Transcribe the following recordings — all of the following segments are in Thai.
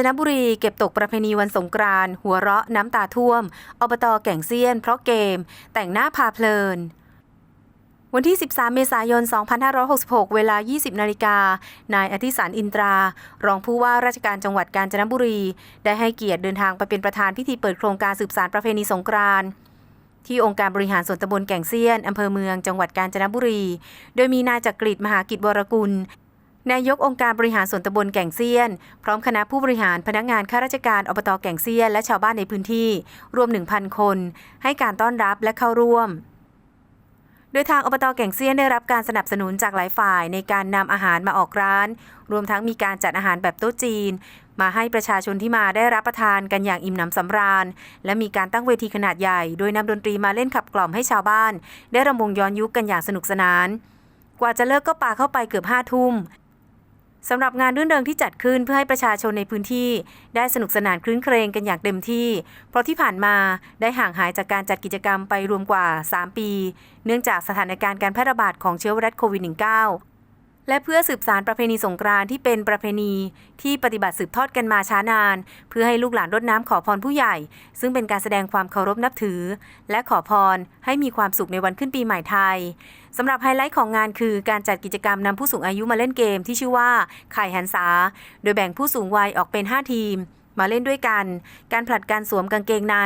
จนบุรีเก็บตกประเพณีวันสงกรานต์หัวเราะน้ำตาท่วม อบตแก่งเซียน เพราะเกม แต่งหน้าพาเพลิน วันที่ 13 เมษายน 2566 เวลา 20 นาฬิกา นายอธิสารอินตรา รองผู้ว่าราชการจังหวัดกาญจนบุรี ได้ให้เกียรติเดินทางไปเป็นประธานพิธีเปิดโครงการสืบสารประเพณีสงกรานต์ที่องค์การบริหารส่วนตำบลแก่งเซียน อำเภอเมือง จังหวัดกาญจนบุรี โดยมีนายจักริดมหากิจวรกุล นายกองค์การบริหารส่วนตำบลแก่งเซียน พร้อมคณะผู้บริหารพนักงานข้าราชการอบตแก่งเซียนและชาวบ้านในพื้นที่ รวม 1,000 คน ให้การต้อนรับและเข้าร่วมโดยทางอบตแก่งเซียนได้รับการสนับสนุนจากหลายฝ่ายในการนำอาหารมาออกร้าน รวมทั้งมีการจัดอาหารแบบโต๊ะจีน มาให้ประชาชนที่มาได้รับประทานกันอย่างอิ่มหนำสำราญ และมีการตั้งเวทีขนาดใหญ่ โดยนำดนตรีมาเล่นขับกล่อมให้ชาวบ้าน ได้รำวงย้อนยุคกันอย่างสนุกสนาน กว่าจะเลิกก็ปาเข้าไปเกือบห้าทุ่ม สำหรับงานรื่นเริงที่จัดขึ้นเพื่อให้ประชาชนในพื้นที่ ได้สนุกสนานคลื้นเครงกันอย่างเต็มที่ เพราะที่ผ่านมาได้ห่างหายจากการจัดกิจกรรมไปรวมกว่า 3 ปี เนื่องจากสถานการณ์การแพร่ระบาดของเชื้อไวรัสโควิด -19 และเพื่อสืบสารประเพณีสงกรานต์ที่เป็นประเพณี ที่ปฏิบัติสืบทอดกันมาช้านาน เพื่อให้ลูกหลานรดน้ำขอพรผู้ใหญ่ ซึ่งเป็นการแสดงความเคารพนับถือ และขอพรให้มีความสุขในวันขึ้นปีใหม่ไทย สำหรับไฮไลท์ของงานคือการจัดกิจกรรมนำผู้สูงอายุมาเล่นเกมที่ชื่อว่าไข่หันษา โดยแบ่งผู้สูงวัยออกเป็น 5 ทีม มาเล่นด้วยกัน การผลัดการสวมกางเกงใน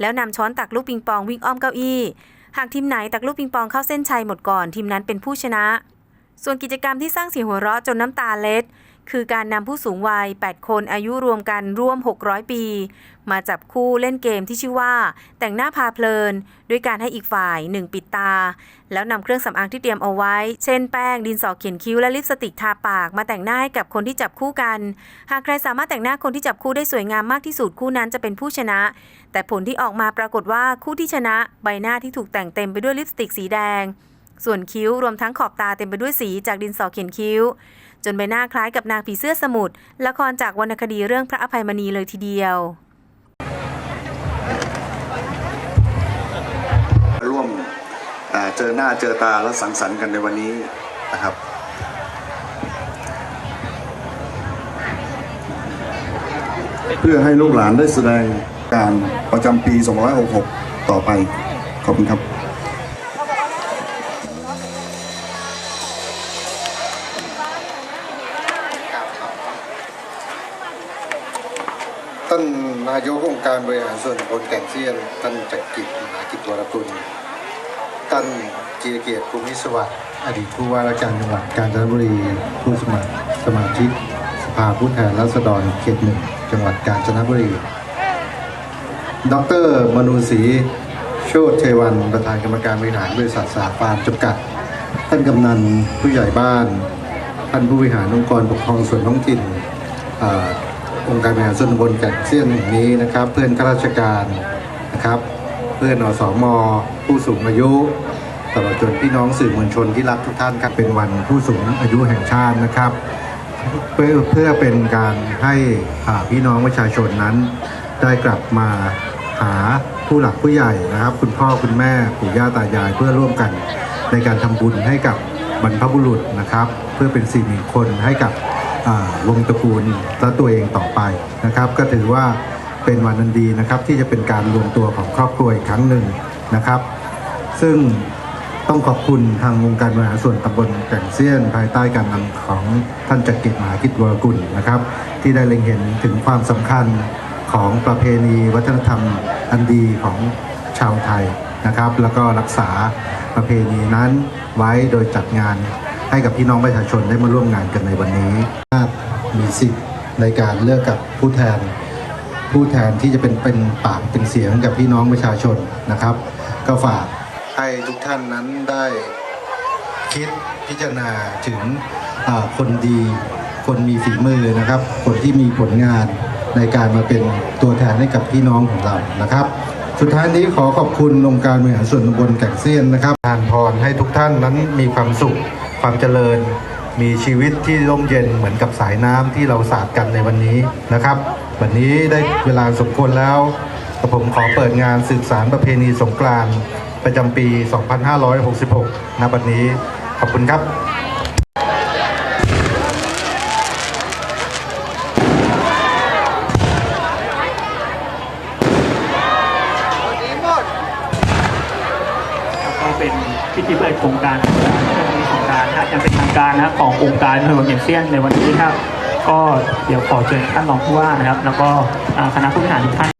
แล้วนำช้อนตักลูกปิงปองวิ่งอ้อมเก้าอี้ หากทีมไหนตักลูกปิงปองเข้าเส้นชัยหมดก่อน ทีมนั้นเป็นผู้ชนะ ส่วนกิจกรรมที่สร้างเสียงหัวเราะจนน้ำตาเล็ด คือการนำผู้สูงวัย 8 คนอายุรวมกันร่วม 600 ปี มาจับคู่เล่นเกมที่ชื่อว่า แต่งหน้าพาเพลิน ด้วยการให้อีกฝ่าย1ปิดตา แล้วนำเครื่องสำอางที่เตรียมเอาไว้ เช่นแป้งดินสอเขียนคิ้วและลิปสติกทาปาก มาแต่งหน้าให้กับคนที่จับคู่กัน หากใครสามารถแต่งหน้าคนที่จับคู่ได้สวยงามมากที่สุดคู่นั้นจะเป็นผู้ชนะ แต่ผลที่ออกมาปรากฏว่าคู่ที่ชนะ ใบหน้าที่ถูกแต่งเต็มไปด้วยลิปสติกสีแดง ส่วนคิ้วรวมทั้งขอบตาเต็มไปด้วยสีจากดินสอเขียนคิ้ว จนใบหน้าคล้ายกับนางผีเสื้อสมุทรละครจากวรรณคดีเรื่องพระอภัยมณีเลยทีเดียว ร่วมเจอหน้าเจอตาและสังสรรค์กันในวันนี้นะครับเพื่อให้ลูกหลานได้แสดงการประจำปี 2566 ต่อไป ขอบคุณครับ ท่านนายกองค์การบริหารส่วนตำบลแก่งเซียนท่านจักริดมหากิจวรกุลท่านจีรเกียรติภูมิสวัสดิ์อดีตผู้ว่าราชการจังหวัดกาญจนบุรี ผู้สมัครสมาชิกสภาผู้แทนราษฎรเขตหนึ่งจังหวัดกาญจนบุรี ดรมนูศรีโชติเทวันประธานกรรมการบริหารบริษัทสาฟาร์มจำกัด ท่านกำนันผู้ใหญ่บ้าน ท่านผู้บริหารองค์กรปกครองส่วนท้องถิ่น องค์การบริหารส่วนตำบลแก่งเซียนแห่งนี้นะครับ เพื่อนข้าราชการนะครับ เพื่อนอสมผู้สูงอายุตลอดจนพี่น้องสื่อมวลชนที่รักทุกท่านครับเป็นวันผู้สูงอายุแห่งชาตินะครับ เพื่อเพื่อเป็นการให้พี่น้องประชาชนนั้น ได้กลับมาหาผู้หลักผู้ใหญ่นะครับ คุณพ่อคุณแม่ปู่ย่าตายายเพื่อร่วมกันในการทำบุญให้กับบรรพบุรุษนะครับ เพื่อเป็นสิ่งมงคลให้กับ วงตระกูลและตัวเองต่อไปนะครับ ก็ถือว่าเป็นวันอันดีนะครับที่จะเป็นการรวมตัวของครอบครัวอีกครั้งหนึ่งนะครับ ซึ่งต้องขอบคุณทางองค์การบริหารส่วนตำบลแก่งเซียน ภายใต้การนำของท่านจักริดมหากิจวรกุลนะครับ ที่ได้เล็งเห็นถึงความสำคัญของประเพณีวัฒนธรรมอันดีของชาวไทยนะครับ แล้วก็รักษาประเพณีนั้นไว้โดยจัดงาน ให้กับพี่น้องประชาชนได้มาร่วมงานกันในวันนี้มีสิทธิ์ในการเลือกกับผู้แทน ผู้แทนที่จะเป็นเป็นปากเป็นเสียงกับพี่น้องประชาชนนะครับ ก็ฝากให้ทุกท่านนั้นได้คิดพิจารณาถึงคนดีคนมีฝีมือนะครับ คนที่มีผลงานในการมาเป็นตัวแทนให้กับพี่น้องของเรานะครับ สุดท้ายนี้ขอขอบคุณองค์การบริหารส่วนตำบลแก่งเซียนนะครับทานพรให้ทุกท่านนั้นมีความสุข ความเจริญ มีชีวิตที่ร่มเย็นเหมือนกับสายน้ำที่เราสาดกันในวันนี้นะครับ วันนี้ได้เวลาสมควรแล้วผมขอเปิดงานสืบสารประเพณีสงกรานต์ประจำปี 2566ณบัดนี้ ขอบคุณครับก็เป็นพิธีเปิดโครงการ นะครังเป็นทางการนะครับขององค์การถนนเหียนเซียนในวันนี้นะครับก็เดี๋ยวขอเชิญท่านรองผู้ว่านะครับ แล้วก็คณะผู้บริหารทุกท่าน